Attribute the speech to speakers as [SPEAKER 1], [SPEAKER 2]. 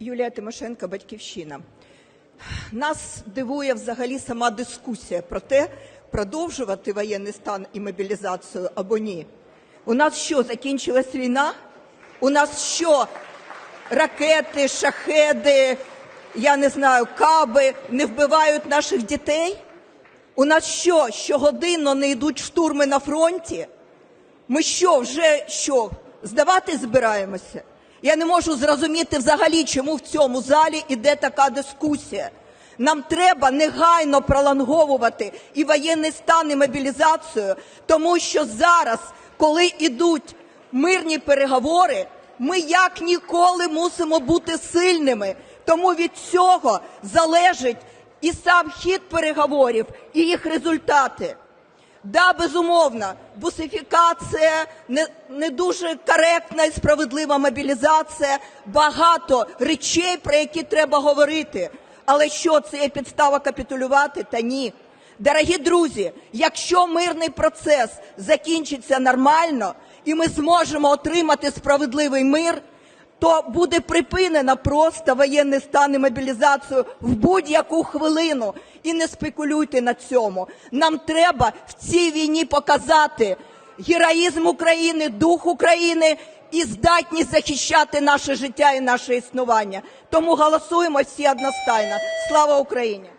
[SPEAKER 1] Юлія Тимошенко, Батьківщина. Нас дивує взагалі сама дискусія про те, продовжувати воєнний стан і мобілізацію або ні. У нас що, закінчилась війна? У нас що, ракети, шахеди, я не знаю, каби не вбивають наших дітей? У нас що, щогодинно не йдуть штурми на фронті? Ми що, вже що, здавати збираємося? Я не можу зрозуміти взагалі, чому в цьому залі іде така дискусія. Нам треба негайно пролонговувати і воєнний стан, і мобілізацію, тому що зараз, коли йдуть мирні переговори, ми як ніколи мусимо бути сильними. Тому від цього залежить і сам хід переговорів, і їх результати. Да, безумовно, бусифікація, не, не дуже коректна і справедлива мобілізація, багато речей, про які треба говорити. Але що це є підстава капітулювати? Та ні. Дорогі друзі, якщо мирний процес закінчиться нормально і ми зможемо отримати справедливий мир, то буде припинено просто воєнний стан і мобілізацію в будь-яку хвилину. І не спекулюйте на цьому. Нам треба в цій війні показати героїзм України, дух України і здатність захищати наше життя і наше існування. Тому голосуємо всі одностайно. Слава Україні!